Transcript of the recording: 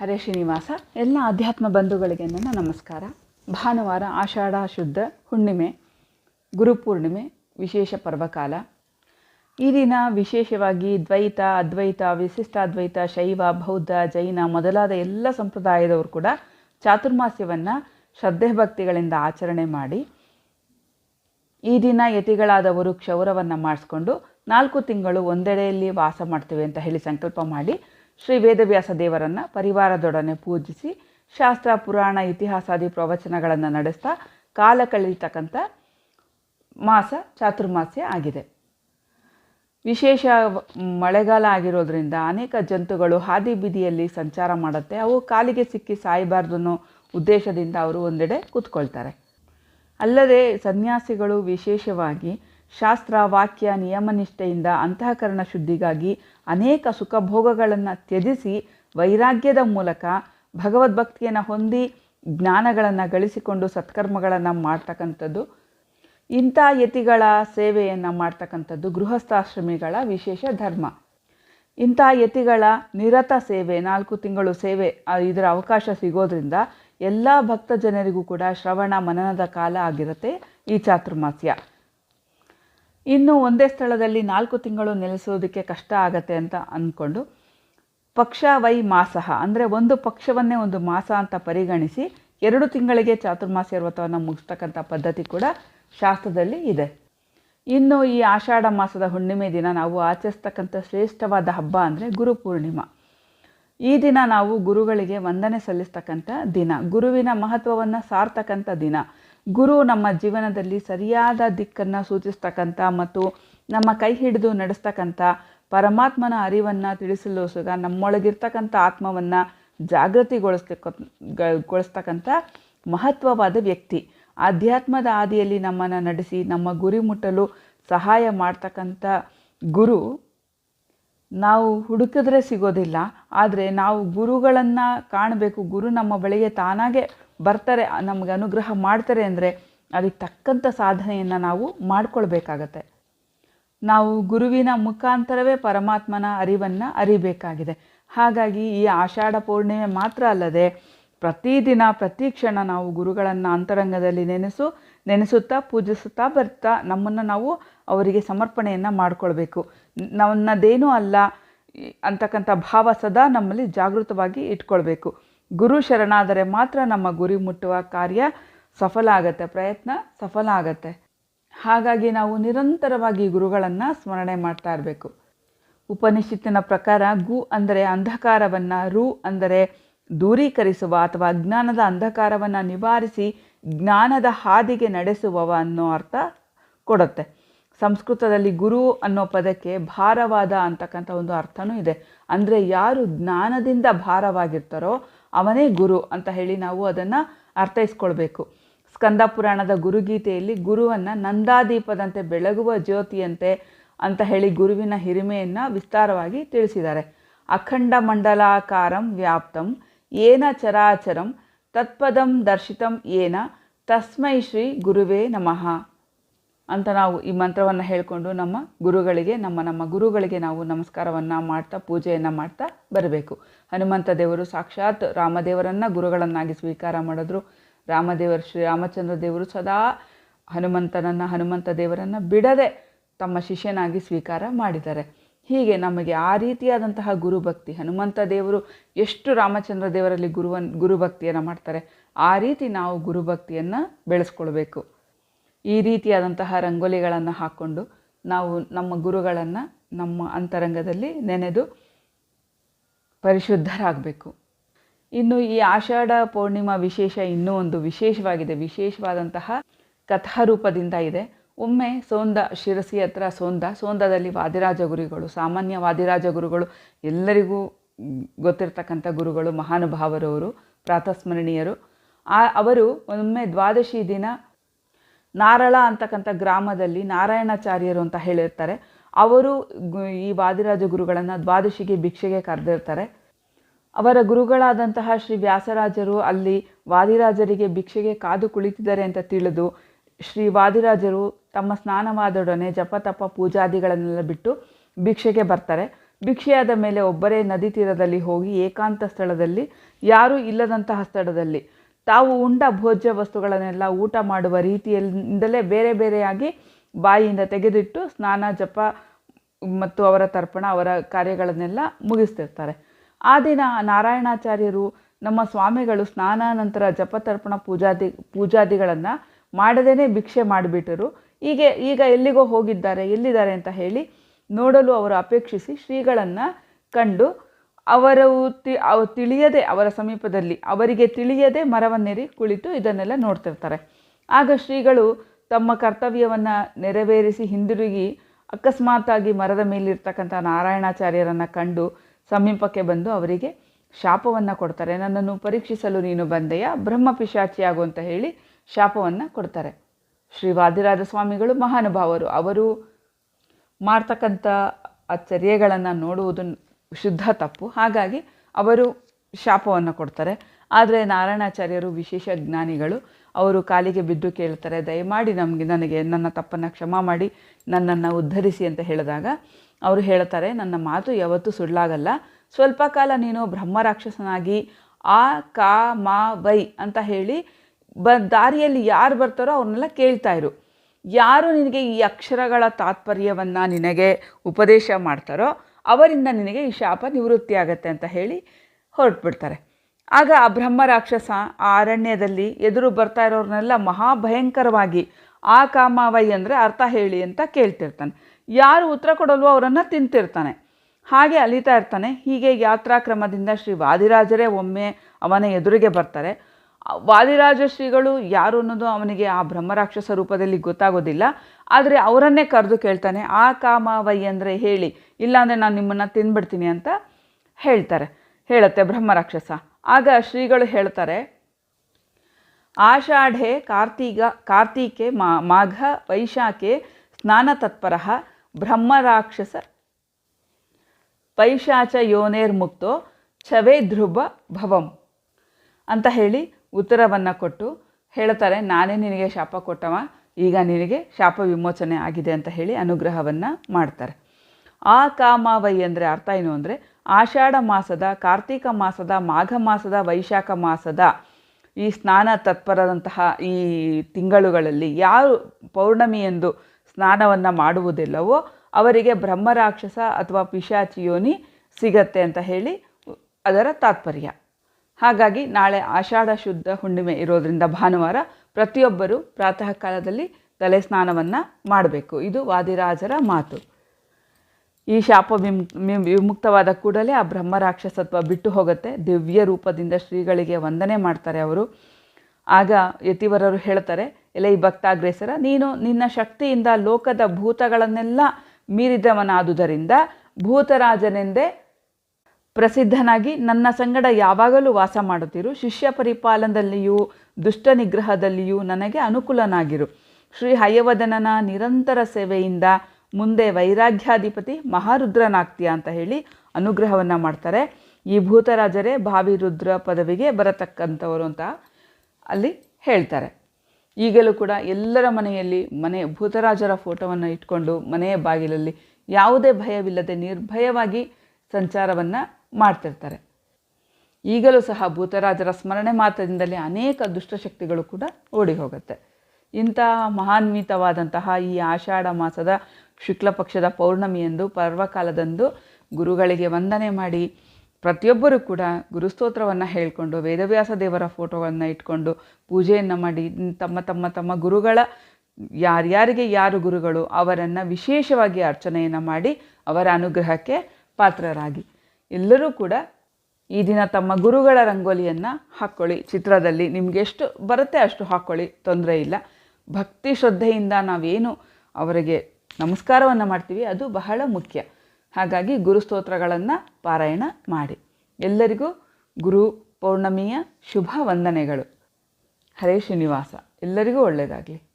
ಹರೇ ಶ್ರೀನಿವಾಸ. ಎಲ್ಲ ಅಧ್ಯಾತ್ಮ ಬಂಧುಗಳಿಗೆ ನನ್ನ ನಮಸ್ಕಾರ. ಭಾನುವಾರ ಆಷಾಢ ಶುದ್ಧ ಹುಣ್ಣಿಮೆ ಗುರುಪೂರ್ಣಿಮೆ ವಿಶೇಷ ಪರ್ವಕಾಲ. ಈ ದಿನ ವಿಶೇಷವಾಗಿ ದ್ವೈತ, ಅದ್ವೈತ ವಿಶಿಷ್ಟಾದ್ವೈತ ಶೈವ, ಬೌದ್ಧ, ಜೈನ ಮೊದಲಾದ ಎಲ್ಲ ಸಂಪ್ರದಾಯದವರು ಕೂಡ ಚಾತುರ್ಮಾಸ್ಯವನ್ನು ಶ್ರದ್ಧೆ ಭಕ್ತಿಗಳಿಂದ ಆಚರಣೆ ಮಾಡಿ ಈ ದಿನ ಯತಿಗಳಾದವರು ಕ್ಷೌರವನ್ನು ಮಾಡಿಸ್ಕೊಂಡು ನಾಲ್ಕು ತಿಂಗಳು ಒಂದೆಡೆಯಲ್ಲಿ ವಾಸ ಮಾಡ್ತೇವೆ ಅಂತ ಹೇಳಿ ಸಂಕಲ್ಪ ಮಾಡಿ ಶ್ರೀ ವೇದವ್ಯಾಸ ದೇವರನ್ನು ಪರಿವಾರದೊಡನೆ ಪೂಜಿಸಿ ಶಾಸ್ತ್ರ, ಪುರಾಣ, ಇತಿಹಾಸಾದಿ ಪ್ರವಚನಗಳನ್ನು ನಡೆಸ್ತಾ ಕಾಲ ಕಳೀತಕ್ಕಂಥ ಮಾಸ, ಚಾತುರ್ಮಾಸ್ಯ ಆಗಿದೆ. ವಿಶೇಷ ಮಳೆಗಾಲ ಆಗಿರೋದ್ರಿಂದ ಅನೇಕ ಜಂತುಗಳು ಹಾದಿ ಬೀದಿಯಲ್ಲಿ ಸಂಚಾರ ಮಾಡುತ್ತೆ. ಅವು ಕಾಲಿಗೆ ಸಿಕ್ಕಿ ಸಾಯಬಾರ್ದು ಅನ್ನೋ ಉದ್ದೇಶದಿಂದ ಅವರು ಒಂದೆಡೆ ಕೂತ್ಕೊಳ್ತಾರೆ. ಅಲ್ಲದೆ ಸನ್ಯಾಸಿಗಳು ವಿಶೇಷವಾಗಿ ಶಾಸ್ತ್ರ, ವಾಕ್ಯ, ನಿಯಮನಿಷ್ಠೆಯಿಂದ ಅಂತಃಕರಣ ಶುದ್ಧಿಗಾಗಿ ಅನೇಕ ಸುಖಭೋಗಗಳನ್ನು ತ್ಯಜಿಸಿ ವೈರಾಗ್ಯದ ಮೂಲಕ ಭಗವದ್ಭಕ್ತಿಯನ್ನು ಹೊಂದಿ ಜ್ಞಾನಗಳನ್ನು ಗಳಿಸಿಕೊಂಡು ಸತ್ಕರ್ಮಗಳನ್ನು ಮಾಡ್ತಕ್ಕಂಥದ್ದು, ಇಂಥ ಯತಿಗಳ ಸೇವೆಯನ್ನು ಮಾಡ್ತಕ್ಕಂಥದ್ದು ಗೃಹಸ್ಥಾಶ್ರಮಿಗಳ ವಿಶೇಷ ಧರ್ಮ. ಇಂಥ ಯತಿಗಳ ನಿರತ ಸೇವೆ, ನಾಲ್ಕು ತಿಂಗಳು ಸೇವೆ ಇದರ ಅವಕಾಶ ಸಿಗೋದ್ರಿಂದ ಎಲ್ಲ ಭಕ್ತ ಜನರಿಗೂ ಕೂಡ ಶ್ರವಣ, ಮನನದ ಕಾಲ ಆಗಿರುತ್ತೆ ಈ ಚಾತುರ್ಮಾಸ್ಯ. ಇನ್ನು ಒಂದೇ ಸ್ಥಳದಲ್ಲಿ ನಾಲ್ಕು ತಿಂಗಳು ನೆಲೆಸೋದಕ್ಕೆ ಕಷ್ಟ ಆಗತ್ತೆ ಅಂತ ಅಂದ್ಕೊಂಡು ಪಕ್ಷ ವೈ ಮಾಸಃ ಅಂದರೆ ಒಂದು ಪಕ್ಷವನ್ನೇ ಒಂದು ಮಾಸ ಅಂತ ಪರಿಗಣಿಸಿ ಎರಡು ತಿಂಗಳಿಗೆ ಚಾತುರ್ಮಾಸ್ಯ ವ್ರತವನ್ನು ಮುಗಿಸ್ತಕ್ಕಂಥ ಪದ್ಧತಿ ಕೂಡ ಶಾಸ್ತ್ರದಲ್ಲಿ ಇದೆ. ಇನ್ನು ಈ ಆಷಾಢ ಮಾಸದ ಹುಣ್ಣಿಮೆ ದಿನ ನಾವು ಆಚರಿಸ್ತಕ್ಕಂಥ ಶ್ರೇಷ್ಠವಾದ ಹಬ್ಬ ಅಂದರೆ ಗುರುಪೂರ್ಣಿಮಾ ಈ ದಿನ ನಾವು ಗುರುಗಳಿಗೆ ವಂದನೆ ಸಲ್ಲಿಸ್ತಕ್ಕಂಥ ದಿನ, ಗುರುವಿನ ಮಹತ್ವವನ್ನು ಸಾರ್ತಕ್ಕಂಥ ದಿನ. ಗುರು ನಮ್ಮ ಜೀವನದಲ್ಲಿ ಸರಿಯಾದ ದಿಕ್ಕನ್ನು ಸೂಚಿಸ್ತಕ್ಕಂಥ ಮತ್ತು ನಮ್ಮ ಕೈ ಹಿಡಿದು ನಡೆಸ್ತಕ್ಕಂಥ ಪರಮಾತ್ಮನ ಅರಿವನ್ನು ತಿಳಿಸಲು ಸುಗ ನಮ್ಮೊಳಗಿರ್ತಕ್ಕಂಥ ಆತ್ಮವನ್ನು ಜಾಗೃತಿಗೊಳಿಸ್ತಕ್ಕೊಳಿಸ್ತಕ್ಕಂಥ ಮಹತ್ವವಾದ ವ್ಯಕ್ತಿ. ಆಧ್ಯಾತ್ಮದ ಆದಿಯಲ್ಲಿ ನಮ್ಮನ್ನು ನಡೆಸಿ ನಮ್ಮ ಗುರಿ ಮುಟ್ಟಲು ಸಹಾಯ ಮಾಡ್ತಕ್ಕಂಥ ಗುರು ನಾವು ಹುಡುಕಿದ್ರೆ ಸಿಗೋದಿಲ್ಲ. ಆದರೆ ನಾವು ಗುರುಗಳನ್ನು ಕಾಣಬೇಕು. ಗುರು ನಮ್ಮ ಬಳಿಗೆ ತಾನಾಗೆ ಬರ್ತಾರೆ, ನಮಗೆ ಅನುಗ್ರಹ ಮಾಡ್ತಾರೆ ಅಂದರೆ ಅದಕ್ಕೆ ತಕ್ಕಂಥ ಸಾಧನೆಯನ್ನು ನಾವು ಮಾಡಿಕೊಳ್ಬೇಕಾಗತ್ತೆ. ನಾವು ಗುರುವಿನ ಮುಖಾಂತರವೇ ಪರಮಾತ್ಮನ ಅರಿವನ್ನು ಅರಿಬೇಕಾಗಿದೆ. ಹಾಗಾಗಿ ಈ ಆಷಾಢ ಪೂರ್ಣಿಮೆ ಮಾತ್ರ ಅಲ್ಲದೆ ಪ್ರತಿದಿನ ಪ್ರತಿ ಕ್ಷಣ ನಾವು ಗುರುಗಳನ್ನು ಅಂತರಂಗದಲ್ಲಿ ನೆನೆಸು, ನೆನೆಸುತ್ತಾ, ಪೂಜಿಸುತ್ತಾ ಬರ್ತಾ ನಮ್ಮನ್ನು ನಾವು ಅವರಿಗೆ ಸಮರ್ಪಣೆಯನ್ನು ಮಾಡಿಕೊಳ್ಬೇಕು. ನನ್ನದೇನೂ ಅಲ್ಲ ಅಂತಕ್ಕಂಥ ಭಾವ ಸದಾ ನಮ್ಮಲ್ಲಿ ಜಾಗೃತವಾಗಿ ಇಟ್ಕೊಳ್ಬೇಕು. ಗುರು ಶರಣಾದರೆ ಮಾತ್ರ ನಮ್ಮ ಗುರಿ ಮುಟ್ಟುವ ಕಾರ್ಯ ಸಫಲ ಆಗತ್ತೆ ಪ್ರಯತ್ನ ಸಫಲ ಆಗತ್ತೆ ಹಾಗಾಗಿ ನಾವು ನಿರಂತರವಾಗಿ ಗುರುಗಳನ್ನು ಸ್ಮರಣೆ ಮಾಡ್ತಾ ಇರಬೇಕು. ಉಪನಿಷತ್ತಿನ ಪ್ರಕಾರ ಗು ಅಂದರೆ ಅಂಧಕಾರವನ್ನು, ರು ಅಂದರೆ ದೂರೀಕರಿಸುವ ಅಥವಾ ಅಜ್ಞಾನದ ಅಂಧಕಾರವನ್ನು ನಿವಾರಿಸಿ ಜ್ಞಾನದ ಹಾದಿಗೆ ನಡೆಸುವವ ಅನ್ನೋ ಅರ್ಥ ಕೊಡುತ್ತೆ. ಸಂಸ್ಕೃತದಲ್ಲಿ ಗುರು ಅನ್ನೋ ಪದಕ್ಕೆ ಭಾರವಾದ ಅಂತಕ್ಕಂಥ ಒಂದು ಅರ್ಥನೂ ಇದೆ. ಅಂದರೆ ಯಾರು ಜ್ಞಾನದಿಂದ ಭಾರವಾಗಿರ್ತಾರೋ ಅವನೇ ಗುರು ಅಂತ ಹೇಳಿ ನಾವು ಅದನ್ನು ಅರ್ಥೈಸ್ಕೊಳ್ಬೇಕು. ಸ್ಕಂದ ಪುರಾಣದ ಗುರುಗೀತೆಯಲ್ಲಿ ಗುರುವನ್ನು ನಂದಾದೀಪದಂತೆ ಬೆಳಗುವ ಜ್ಯೋತಿಯಂತೆ ಅಂತ ಹೇಳಿ ಗುರುವಿನ ಹಿರಿಮೆಯನ್ನು ವಿಸ್ತಾರವಾಗಿ ತಿಳಿಸಿದ್ದಾರೆ. ಅಖಂಡ ಮಂಡಲಾಕಾರಂ ವ್ಯಾಪ್ತಂ, ಏನ ಚರಾಚರಂ, ತತ್ಪದಂ ದರ್ಶಿತಂ ಏನ, ತಸ್ಮೈ ಶ್ರೀ ಗುರುವೇ ನಮಃ. ಅಂತ ನಾವು ಈ ಮಂತ್ರವನ್ನು ಹೇಳಿಕೊಂಡು ನಮ್ಮ ಗುರುಗಳಿಗೆ, ನಮ್ಮ ನಮ್ಮ ಗುರುಗಳಿಗೆ ನಾವು ನಮಸ್ಕಾರವನ್ನು ಮಾಡ್ತಾ, ಪೂಜೆಯನ್ನು ಮಾಡ್ತಾ ಬರಬೇಕು. ಹನುಮಂತ ದೇವರು ಸಾಕ್ಷಾತ್ ರಾಮದೇವರನ್ನು ಗುರುಗಳನ್ನಾಗಿ ಸ್ವೀಕಾರ ಮಾಡಿದ್ರು. ರಾಮದೇವರು ಶ್ರೀರಾಮಚಂದ್ರ ದೇವರು ಸದಾ ಹನುಮಂತನನ್ನು, ಹನುಮಂತ ದೇವರನ್ನು ಬಿಡದೆ ತಮ್ಮ ಶಿಷ್ಯನಾಗಿ ಸ್ವೀಕಾರ ಮಾಡಿದ್ದಾರೆ. ಹೀಗೆ ನಮಗೆ ಆ ರೀತಿಯಾದಂತಹ ಗುರುಭಕ್ತಿ, ಹನುಮಂತ ದೇವರು ಎಷ್ಟು ರಾಮಚಂದ್ರ ದೇವರಲ್ಲಿ ಗುರುವನ್, ಗುರುಭಕ್ತಿಯನ್ನು ಮಾಡ್ತಾರೆ, ಆ ರೀತಿ ನಾವು ಗುರುಭಕ್ತಿಯನ್ನು ಬೆಳೆಸ್ಕೊಳ್ಬೇಕು. ಈ ರೀತಿಯಾದಂತಹ ರಂಗೋಲಿಗಳನ್ನು ಹಾಕ್ಕೊಂಡು ನಾವು ನಮ್ಮ ಗುರುಗಳನ್ನು ನಮ್ಮ ಅಂತರಂಗದಲ್ಲಿ ನೆನೆದು ಪರಿಶುದ್ಧರಾಗಬೇಕು. ಇನ್ನು ಈ ಆಷಾಢ ಪೂರ್ಣಿಮಾ ವಿಶೇಷ ಇನ್ನೂ ಒಂದು ವಿಶೇಷವಾಗಿದೆ. ವಿಶೇಷವಾದಂತಹ ಕಥಾರೂಪದಿಂದ ಇದೆ. ಒಮ್ಮೆ ಸೋಂದ, ಶಿರಸಿ ಹತ್ರ ಸೋಂದ, ಸೋಂದದಲ್ಲಿ ವಾದಿರಾಜ ಗುರುಗಳು, ಸಾಮಾನ್ಯ ವಾದಿರಾಜ ಗುರುಗಳು, ಎಲ್ಲರಿಗೂ ಗೊತ್ತಿರ್ತಕ್ಕಂಥ ಗುರುಗಳು, ಮಹಾನುಭಾವರವರು, ಪ್ರಾತಸ್ಮರಣೀಯರು. ಆ, ಅವರು ಒಮ್ಮೆ ದ್ವಾದಶಿ ದಿನ ನಾರಳ ಅಂತಕ್ಕಂಥ ಗ್ರಾಮದಲ್ಲಿ ನಾರಾಯಣಾಚಾರ್ಯರು ಅಂತ ಹೇಳಿರ್ತಾರೆ. ಅವರು ಈ ವಾದಿರಾಜ ಗುರುಗಳನ್ನು ದ್ವಾದಶಿಗೆ ಭಿಕ್ಷೆಗೆ ಕರೆದಿರ್ತಾರೆ. ಅವರ ಗುರುಗಳಾದಂತಹ ಶ್ರೀ ವ್ಯಾಸರಾಜರು ಅಲ್ಲಿ ವಾದಿರಾಜರಿಗೆ ಭಿಕ್ಷೆಗೆ ಕಾದು ಕುಳಿತಿದ್ದಾರೆ ಅಂತ ತಿಳಿದು ಶ್ರೀ ವಾದಿರಾಜರು ತಮ್ಮ ಸ್ನಾನವಾದೊಡನೆ ಜಪ ತಪ ಪೂಜಾದಿಗಳನ್ನೆಲ್ಲ ಬಿಟ್ಟು ಭಿಕ್ಷೆಗೆ ಬರ್ತಾರೆ. ಭಿಕ್ಷೆಯಾದ ಮೇಲೆ ಒಬ್ಬರೇ ನದಿ ತೀರದಲ್ಲಿ ಹೋಗಿ ಏಕಾಂತ ಸ್ಥಳದಲ್ಲಿ, ಯಾರೂ ಇಲ್ಲದಂತಹ ಸ್ಥಳದಲ್ಲಿ ತಾವು ಉಂಡ ಭೋಜ್ಯ ವಸ್ತುಗಳನ್ನೆಲ್ಲ ಊಟ ಮಾಡುವ ರೀತಿಯಿಂದಲೇ ಬೇರೆ ಬೇರೆಯಾಗಿ ಬಾಯಿಯಿಂದ ತೆಗೆದಿಟ್ಟು ಸ್ನಾನ, ಜಪ ಮತ್ತು ಅವರ ತರ್ಪಣ, ಅವರ ಕಾರ್ಯಗಳನ್ನೆಲ್ಲ ಮುಗಿಸ್ತಿರ್ತಾರೆ. ಆ ದಿನ ನಾರಾಯಣಾಚಾರ್ಯರು ನಮ್ಮ ಸ್ವಾಮಿಗಳು ಸ್ನಾನ ನಂತರ ಜಪ, ತರ್ಪಣ ಪೂಜಾದಿ, ಪೂಜಾದಿಗಳನ್ನು ಮಾಡದೇ ಭಿಕ್ಷೆ ಮಾಡಿಬಿಟ್ಟರು. ಹೀಗೆ ಈಗ ಎಲ್ಲಿಗೋ ಹೋಗಿದ್ದಾರೆ, ಎಲ್ಲಿದ್ದಾರೆ ಅಂತ ಹೇಳಿ ನೋಡಲು ಅವರು ಅಪೇಕ್ಷಿಸಿ ಶ್ರೀಗಳನ್ನು ಕಂಡು ಅವರು ತಿ ಅವ ತಿಳಿಯದೆ, ಅವರ ಸಮೀಪದಲ್ಲಿ, ಅವರಿಗೆ ತಿಳಿಯದೆ ಮರವನ್ನೇರಿ ಕುಳಿತು ಇದನ್ನೆಲ್ಲ ನೋಡ್ತಿರ್ತಾರೆ. ಆಗ ಶ್ರೀಗಳು ತಮ್ಮ ಕರ್ತವ್ಯವನ್ನು ನೆರವೇರಿಸಿ ಹಿಂದಿರುಗಿ ಅಕಸ್ಮಾತ್ತಾಗಿ ಮರದ ಮೇಲಿರ್ತಕ್ಕಂಥ ನಾರಾಯಣಾಚಾರ್ಯರನ್ನು ಕಂಡು ಸಮೀಪಕ್ಕೆ ಬಂದು ಅವರಿಗೆ ಶಾಪವನ್ನು ಕೊಡ್ತಾರೆ. ನನ್ನನ್ನು ಪರೀಕ್ಷಿಸಲು ನೀನು ಬಂದೆಯ? ಬ್ರಹ್ಮ ಪಿಶಾಚಿಯಾಗು ಅಂತ ಹೇಳಿ ಶಾಪವನ್ನು ಕೊಡ್ತಾರೆ. ಶ್ರೀ ವಾದಿರಾಜ ಸ್ವಾಮಿಗಳು ಮಹಾನುಭಾವರು, ಅವರು ಮಾಡ್ತಕ್ಕಂಥ ಆ ಚರ್ಯೆಗಳನ್ನು ನೋಡುವುದು ಶುದ್ಧ ತಪ್ಪು. ಹಾಗಾಗಿ ಅವರು ಶಾಪವನ್ನು ಕೊಡ್ತಾರೆ. ಆದರೆ ನಾರಾಯಣಾಚಾರ್ಯರು ವಿಶೇಷ ಜ್ಞಾನಿಗಳು, ಅವರು ಕಾಲಿಗೆ ಬಿದ್ದು ಕೇಳ್ತಾರೆ, ದಯಮಾಡಿ ನಮಗೆ, ನನಗೆ ನನ್ನ ತಪ್ಪನ್ನು ಕ್ಷಮ ಮಾಡಿ, ನನ್ನನ್ನು ಉದ್ಧರಿಸಿ ಅಂತ ಹೇಳಿದಾಗ ಅವರು ಹೇಳ್ತಾರೆ, ನನ್ನ ಮಾತು ಯಾವತ್ತೂ ಸುಳ್ಳಾಗಲ್ಲ. ಸ್ವಲ್ಪ ಕಾಲ ನೀನು ಬ್ರಹ್ಮರಾಕ್ಷಸನಾಗಿ ಆ, ಕಾ, ಮಾ, ವೈ ಅಂತ ಹೇಳಿ ಬ, ದಾರಿಯಲ್ಲಿ ಯಾರು ಬರ್ತಾರೋ ಅವ್ರನ್ನೆಲ್ಲ ಕೇಳ್ತಾ ಇರು. ಯಾರು ನಿನಗೆ ಈ ಅಕ್ಷರಗಳ ತಾತ್ಪರ್ಯವನ್ನು ನಿನಗೆ ಉಪದೇಶ ಮಾಡ್ತಾರೋ ಅವರಿಂದ ನಿನಗೆ ಈ ಶಾಪ ನಿವೃತ್ತಿ ಆಗತ್ತೆ ಅಂತ ಹೇಳಿ ಹೊರಟ್ಬಿಡ್ತಾರೆ. ಆಗ ಆ ಬ್ರಹ್ಮ ರಾಕ್ಷಸ ಆ ಅರಣ್ಯದಲ್ಲಿ ಎದುರು ಬರ್ತಾ ಇರೋರನ್ನೆಲ್ಲ ಮಹಾಭಯಂಕರವಾಗಿ, ಆ ಕಾಮಾವೈ ಅಂದರೆ ಅರ್ಥ ಹೇಳಿ ಅಂತ ಕೇಳ್ತಿರ್ತಾನೆ. ಯಾರು ಉತ್ತರ ಕೊಡಲ್ವೋ ಅವರನ್ನು ತಿಂತಿರ್ತಾನೆ. ಹಾಗೆ ಅಲಿತಾ ಇರ್ತಾನೆ. ಹೀಗೆ ಯಾತ್ರಾ ಕ್ರಮದಿಂದ ಶ್ರೀ ವಾದಿರಾಜರೇ ಒಮ್ಮೆ ಅವನ ಎದುರಿಗೆ ಬರ್ತಾರೆ. ವಾದಿರಾಜ ಶ್ರೀಗಳು ಯಾರು ಅನ್ನೋದು ಅವನಿಗೆ ಆ ಬ್ರಹ್ಮರಾಕ್ಷಸ ರೂಪದಲ್ಲಿ ಗೊತ್ತಾಗೋದಿಲ್ಲ. ಆದರೆ ಅವರನ್ನೇ ಕರೆದು ಕೇಳ್ತಾನೆ, ಆ ಕಾಮಾವೈ ಅಂದರೆ ಹೇಳಿ, ಇಲ್ಲಾಂದರೆ ನಾನು ನಿಮ್ಮನ್ನು ತಿಂದ್ಬಿಡ್ತೀನಿ ಅಂತ ಹೇಳ್ತಾರೆ, ಹೇಳುತ್ತೆ ಬ್ರಹ್ಮರಾಕ್ಷಸ. ಆಗ ಶ್ರೀಗಳು ಹೇಳ್ತಾರೆ, ಆಷಾಢೆ ಕಾರ್ತೀಗ, ಕಾರ್ತೀಕೆ ಮಾ, ಮಾಘ, ವೈಶಾಖೆ ಸ್ನಾನ ತತ್ಪರ ಬ್ರಹ್ಮರಾಕ್ಷಸ ಪೈಶಾಚ ಯೋನೇರ್ಮುಕ್ತೋ ಛವೇ ಧ್ರುವ ಭವಂ ಅಂತ ಹೇಳಿ ಉತ್ತರವನ್ನು ಕೊಟ್ಟು ಹೇಳ್ತಾರೆ, ನಾನೇ ನಿನಗೆ ಶಾಪ ಕೊಟ್ಟವ ಈಗ ನಿನಗೆ ಶಾಪ ವಿಮೋಚನೆ ಆಗಿದೆ ಅಂತ ಹೇಳಿ ಅನುಗ್ರಹವನ್ನು ಮಾಡ್ತಾರೆ. ಆ ಕಾಮಾವೈ ಅಂದರೆ ಅರ್ಥ ಏನು ಅಂದರೆ ಆಷಾಢ ಮಾಸದ, ಕಾರ್ತೀಕ ಮಾಸದ, ಮಾಘ ಮಾಸದ, ವೈಶಾಖ ಮಾಸದ ಈ ಸ್ನಾನ ತತ್ಪರದಂತಹ ಈ ತಿಂಗಳುಗಳಲ್ಲಿ ಯಾರು ಪೌರ್ಣಮಿ ಎಂದು ಸ್ನಾನವನ್ನು ಮಾಡುವುದಿಲ್ಲವೋ ಅವರಿಗೆ ಬ್ರಹ್ಮರಾಕ್ಷಸ ಅಥವಾ ಪಿಶಾಚಿಯೋನಿ ಸಿಗತ್ತೆ ಅಂತ ಹೇಳಿ ಅದರ ತಾತ್ಪರ್ಯ. ಹಾಗಾಗಿ ನಾಳೆ ಆಷಾಢ ಶುದ್ಧ ಹುಣ್ಣಿಮೆ ಇರೋದರಿಂದ ಭಾನುವಾರ ಪ್ರತಿಯೊಬ್ಬರು ಪ್ರಾತಃ ಕಾಲದಲ್ಲಿ ತಲೆ ಸ್ನಾನವನ್ನು ಮಾಡಬೇಕು. ಇದು ವಾದಿರಾಜರ ಮಾತು. ಈ ಶಾಪ ವಿಮ್, ವಿಮ್- ವಿಮುಕ್ತವಾದ ಕೂಡಲೇ ಆ ಬ್ರಹ್ಮ ರಾಕ್ಷಸತ್ವ ಬಿಟ್ಟು ಹೋಗುತ್ತೆ. ದಿವ್ಯ ರೂಪದಿಂದ ಶ್ರೀಗಳಿಗೆ ವಂದನೆ ಮಾಡ್ತಾರೆ ಅವರು. ಆಗ ಯತಿವರರು ಹೇಳ್ತಾರೆ, ಎಲೆ ಈ ಭಕ್ತಾಗ್ರೇಸರ, ನೀನು ನಿನ್ನ ಶಕ್ತಿಯಿಂದ ಲೋಕದ ಭೂತಗಳನ್ನೆಲ್ಲ ಮೀರಿದವನಾದುದರಿಂದ ಭೂತರಾಜನೆಂದೇ ಪ್ರಸಿದ್ಧನಾಗಿ ನನ್ನ ಸಂಗಡ ಯಾವಾಗಲೂ ವಾಸ ಮಾಡುತ್ತಿರು. ಶಿಷ್ಯ ಪರಿಪಾಲನದಲ್ಲಿಯೂ, ದುಷ್ಟ ನಿಗ್ರಹದಲ್ಲಿಯೂ ನನಗೆ ಅನುಕೂಲನಾಗಿರು. ಶ್ರೀ ಹಯವದನನ ನಿರಂತರ ಸೇವೆಯಿಂದ ಮುಂದೆ ವೈರಾಗ್ಯಾಧಿಪತಿ ಮಹಾರುದ್ರನಾಗ್ತೀಯ ಅಂತ ಹೇಳಿ ಅನುಗ್ರಹವನ್ನು ಮಾಡ್ತಾರೆ. ಈ ಭೂತರಾಜರೇ ಭಾವಿ ರುದ್ರ ಪದವಿಗೆ ಬರತಕ್ಕಂಥವರು ಅಂತ ಅಲ್ಲಿ ಹೇಳ್ತಾರೆ. ಈಗಲೂ ಕೂಡ ಎಲ್ಲರ ಮನೆಯಲ್ಲಿ ಮನೆ ಭೂತರಾಜರ ಫೋಟೋವನ್ನು ಇಟ್ಕೊಂಡು ಮನೆಯ ಬಾಗಿಲಲ್ಲಿ ಯಾವುದೇ ಭಯವಿಲ್ಲದೆ ನಿರ್ಭಯವಾಗಿ ಸಂಚಾರವನ್ನು ಮಾಡ್ತಿರ್ತಾರೆ. ಈಗಲೂ ಸಹ ಭೂತರಾಜರ ಸ್ಮರಣೆ ಮಾತ್ರದಿಂದಲೇ ಅನೇಕ ದುಷ್ಟಶಕ್ತಿಗಳು ಕೂಡ ಓಡಿ ಹೋಗುತ್ತೆ ಇಂತಹ ಮಹಾನ್ವಿತವಾದಂತಹ ಈ ಆಷಾಢ ಮಾಸದ ಶುಕ್ಲ ಪಕ್ಷದ ಪೌರ್ಣಮಿಯಂದು ಪರ್ವಕಾಲದಂದು ಗುರುಗಳಿಗೆ ವಂದನೆ ಮಾಡಿ ಪ್ರತಿಯೊಬ್ಬರೂ ಕೂಡ ಗುರುಸ್ತೋತ್ರವನ್ನು ಹೇಳಿಕೊಂಡು ವೇದವ್ಯಾಸ ದೇವರ ಫೋಟೋಗಳನ್ನು ಇಟ್ಕೊಂಡು ಪೂಜೆಯನ್ನು ಮಾಡಿ ತಮ್ಮ ತಮ್ಮ ತಮ್ಮ ಗುರುಗಳ ಯಾರ್ಯಾರಿಗೆ ಯಾರು ಗುರುಗಳು ಅವರನ್ನು ವಿಶೇಷವಾಗಿ ಅರ್ಚನೆಯನ್ನು ಮಾಡಿ ಅವರ ಅನುಗ್ರಹಕ್ಕೆ ಪಾತ್ರರಾಗಿ. ಎಲ್ಲರೂ ಕೂಡ ಈ ದಿನ ತಮ್ಮ ಗುರುಗಳ ರಂಗೋಲಿಯನ್ನು ಹಾಕ್ಕೊಳ್ಳಿ ಚಿತ್ರದಲ್ಲಿ ನಿಮ್ಗೆ ಎಷ್ಟು ಬರುತ್ತೆ ಅಷ್ಟು ಹಾಕ್ಕೊಳ್ಳಿ ತೊಂದರೆ ಇಲ್ಲ. ಭಕ್ತಿ ಶ್ರದ್ಧೆಯಿಂದ ನಾವೇನು ಅವರಿಗೆ ನಮಸ್ಕಾರವನ್ನು ಮಾಡ್ತೀವಿ, ಅದು ಬಹಳ ಮುಖ್ಯ. ಹಾಗಾಗಿ ಗುರುಸ್ತೋತ್ರಗಳನ್ನು ಪಾರಾಯಣ ಮಾಡಿ. ಎಲ್ಲರಿಗೂ ಗುರು ಪೌರ್ಣಮಿಯ ಶುಭ ವಂದನೆಗಳು. ಹರೇ ಶ್ರೀನಿವಾಸ. ಎಲ್ಲರಿಗೂ ಒಳ್ಳೆಯದಾಗಲಿ